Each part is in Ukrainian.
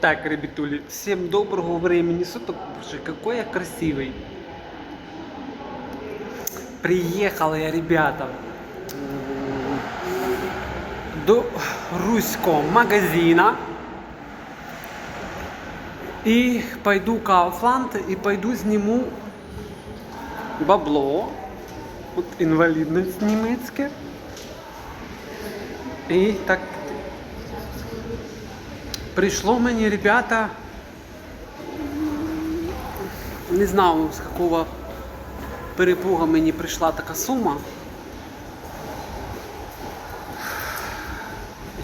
Так, ребятули, всем доброго времени суток. Боже, какой я красивый. Приехал я, ребята, м, до руського магазина. И пойду в Kaufland и пойду сниму бабло. От інвалідність німецьке. І так прийшло мені, ребята, не знаю з якого перепуга мені прийшла така сума.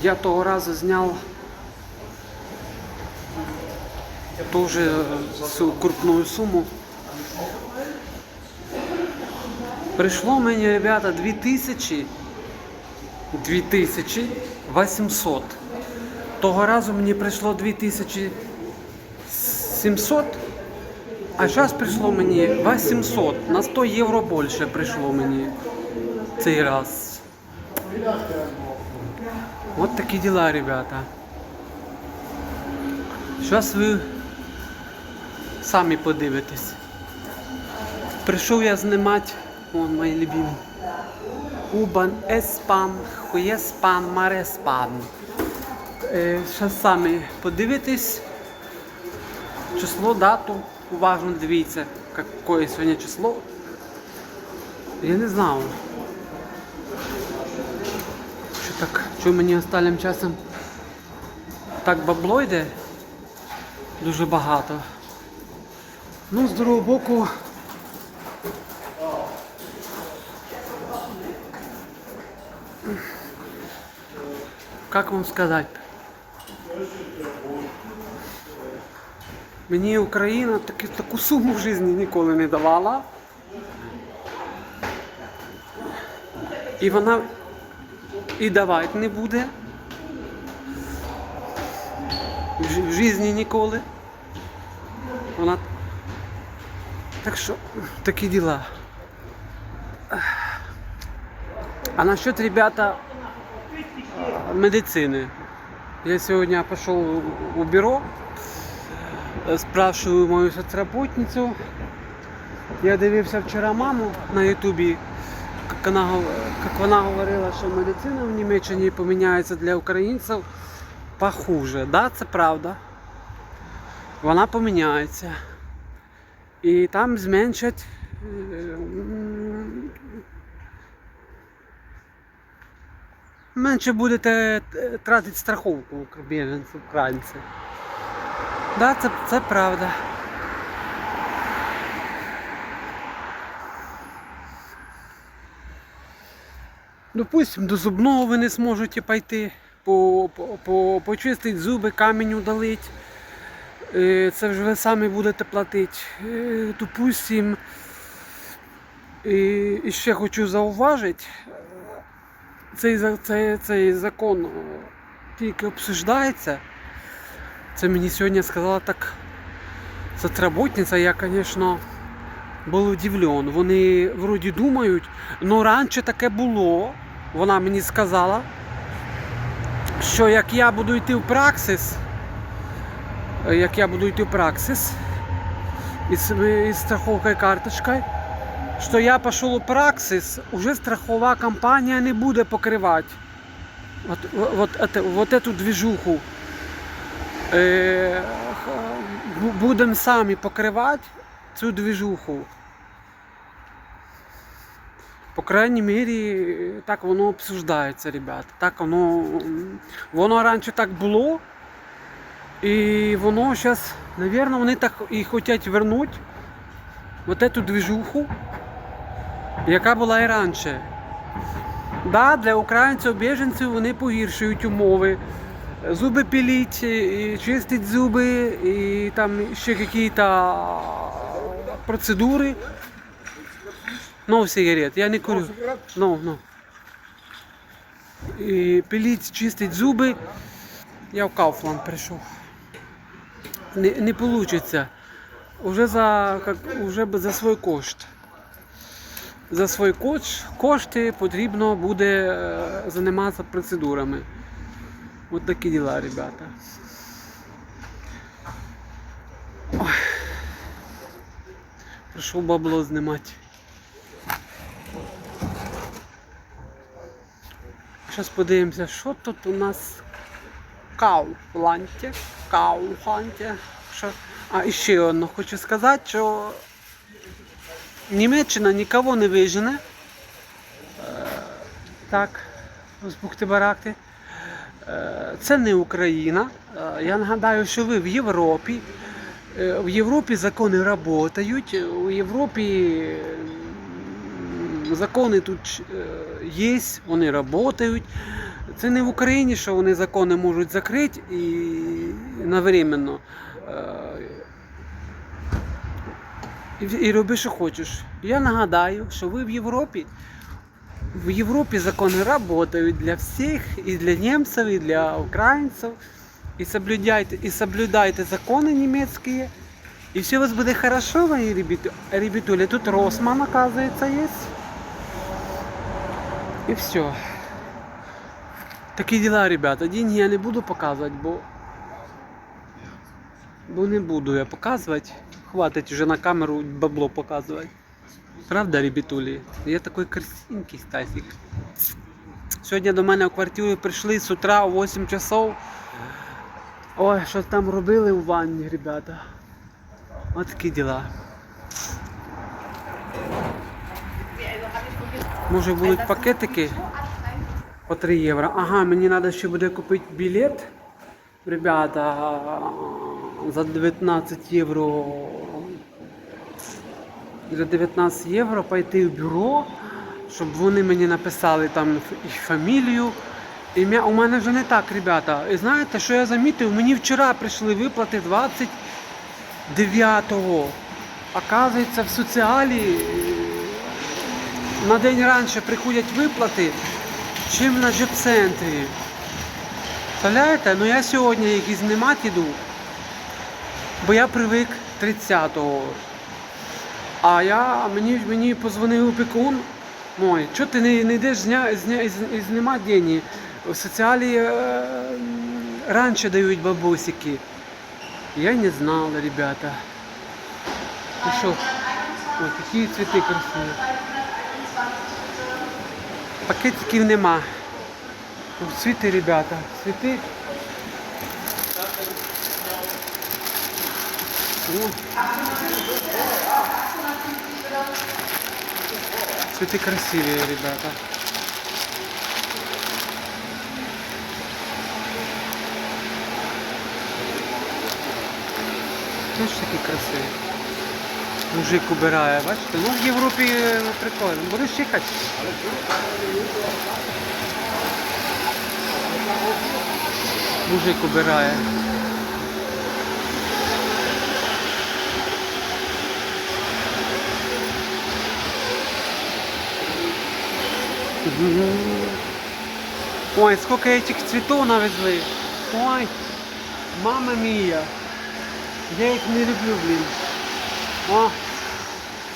Я того разу зняв цю крупну суму. Прийшло мені, ребята, 2000 2800. Того разу мені прийшло 2700, а зараз прийшло мені 800. На 100 євро більше прийшло мені цей раз. От такі діла, ребята. Зараз ви самі подивитесь. Прийшов я знімати, вон мої любимі. Убан еспан, хуєспан, мареспан. Зараз самі подивитесь. Число, дату. Уважно дивіться, яке сьогодні число. Я не знаю. Що так, що мені останнім часом так бабло йде дуже багато. Ну, з другого боку. Как вам сказать? Мені Україна таки, таку суму в житті ніколи не давала. І вона і давати не буде. В, житті ніколи. Вона. Так що такі діла. А насчет, ребята, медицины. Я сегодня пошел в бюро, спрашиваю мою соцработницу. Я дивився вчора маму на ютубі, як вона, як вона говорила, що медицина в Німеччині поміняється для українців похуже. Да, це правда. Вона поміняється. І там зменшать е, менше будете е, тратити страховку біженці, українці. Да, це, це правда. Допустим, до зубного ви не зможете пойти, по, по, по, почистити зуби, камінь удалити. Е, Це вже ви самі будете платити. Е, Допустим, і, ще хочу зауважити, цей, цей, цей закон е, тільки обсуждається. Це мені сьогодні сказала так соцработниця, я, звісно, був удивлен. Вони вроді думають, ну раніше таке було. Вона мені сказала, що як я буду йти в праксис, е, як я буду йти в праксис із, із страховкою карточкою, що я пішов у праксис, уже страхова компанія не буде покривати вот, вот, это, вот эту движуху. Е, будемо самі покривати цю движуху. По крайній мірі, так воно обсуждається, ребята. Так воно, воно раніше так було. І воно зараз, мабуть, вони так і хочуть вернути вот эту движуху, яка була і раніше. Да, для українців біженців вони погіршують умови. Зуби пилить, і чистить зуби, і там ще якісь процедури. Ну, сигарет, я не курю. Ну, ну. І пилить, чистить зуби. Я в Кауфланд прийшов. Не, не вийде. Уже за, как, уже за свій кошт. За свій кошт, кошти потрібно буде е, займатися процедурами. От такі діла, ребята. Ой. Бабло знімати. Зараз подивимося, що тут у нас в Кауфланті. Кауфланті. Що? А і ще одно хочу сказати, що Німеччина нікого не вижене. Е, Так, з Бухти-Барахти. Е, Це не Україна. Е, Я нагадаю, що ви в Європі. Е, В Європі закони працюють. У Європі закони тут е, є, вони працюють. Це не в Україні, що вони закони можуть закрити і навременно. Е, і роби, що хочеш. Я нагадаю, що ви в Європі. В Європі закони працюють для всіх, і для німців, і для українців. І соблюдайте, і соблюдайте закони німецькі. І все у вас буде хорошо, мої ребяту- ребятули. Тут Росман, оказывается, есть. І все. Такі діла, ребята. Деньги я не буду показувати, бо. Бо не буду я показувати. Хватить вже на камеру бабло показувати. Правда, ребятулі? Я такий красивенький Стасик. Сьогодні до мене в квартиру прийшли з утра о 8 часов. Ой, що там робили у ванні, ребята. Ось такі діла. Може будуть пакетики по 3 євро. Ага, мені треба ще буде купити білет. Ребята, за 19 євро. За 19 євро пойти в бюро, щоб вони мені написали там і фамілію. Ім'я у мене вже не так, ребята. І знаєте, що я замітив? Мені вчора прийшли виплати 29-го. Оказується, в соціалі е, на день раніше приходять виплати, чим на джоб-центрі. Представляєте? Ну я сьогодні їх і знімати іду, бо я привик 30-го. А я, мені, мені позвонив опікун мой, що ти не, не йдеш зня, зня, знімати деньги? В соціалі е, раніше дають бабусики. Я не знала, ребята. Ну що, ось такі цвіти красиві. Пакетиків нема. Цвіти, ребята, цвіти. О. Цветы красивые, ребята. Теж такі красиві. Мужик убирає, бачите? Ну в Європі е, прикольно. Будеш їхати? Мужик убирає. Ой, сколько этих цветов навезли. Ой, мама мия. Я их не люблю, блин. О,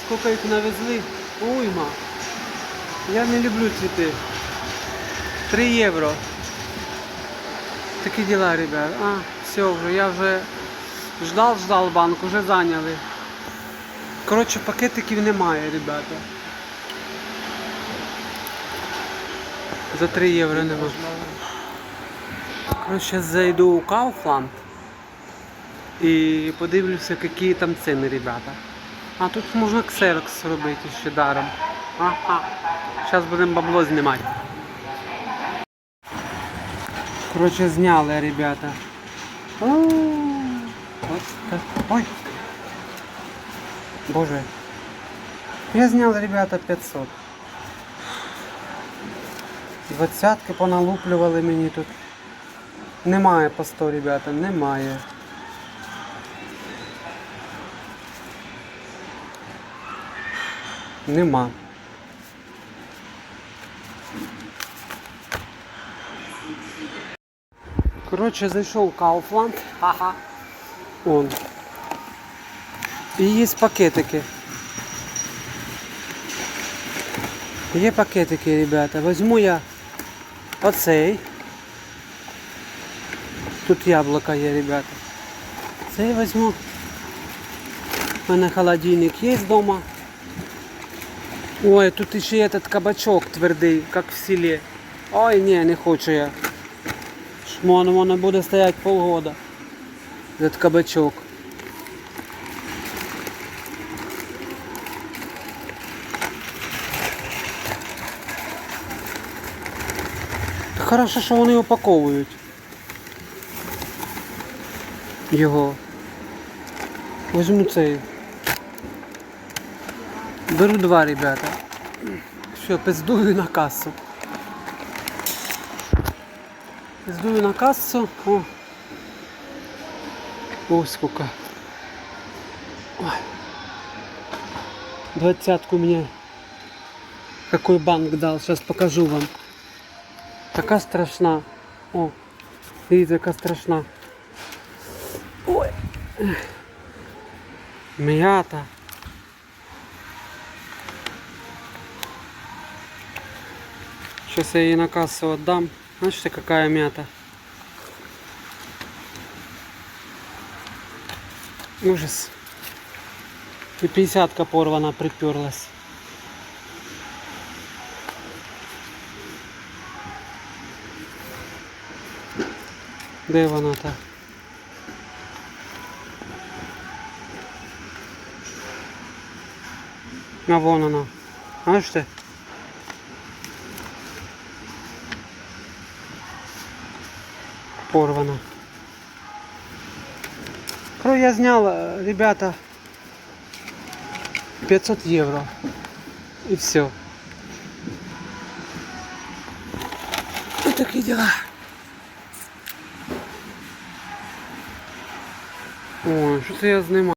сколько их навезли. Уйма. Я не люблю цветы. Три євро. Такі діла, ребят. А, все, вже, я вже ждав, ждав банк, вже зайняли. Коротше, пакетиків немає, ребята. За 3 євро не можна. Коротше, зайду у Kaufland і подивлюся, які там ціни, ребята. А тут можна ксерокс робити ще даром. Ага. Зараз будемо бабло знімати. Коротше, зняли, ребята. Ой. Боже. Я зняв, ребята, 500. Двадцятки поналуплювали мені тут. Немає по 100, ребята, немає. Нема. Коротше, зайшов Kaufland. Ага. Он. І є пакетики. Є пакетики, ребята. Возьму я оцей. Тут яблука є, ребята. Цей возьму. У мене холодильник є вдома. Ой, тут ще є этот кабачок твердий, як в селі. Ой, ні, не хочу я. Воно, воно буде стояти полгода. Этот кабачок. Хорошо, що вони упаковують. Його. Возьму цей. Беру два, ребята. Все, пиздую на кассу. Пиздую на кассу. О. О, сколько. Ой. Мне какой банк дал. Сейчас покажу вам. Така страшна. О, видите, яка страшна. Ой. М'ята. Сейчас я ей на кассу отдам. Знаете, какая мята? Ужас. И 50 порвана приперлась. Де вона та? А вон вона. Бачите? Порвана. Крой я знял, ребята, 500 евро. И все. И такие дела. Ой, що це я знімаю?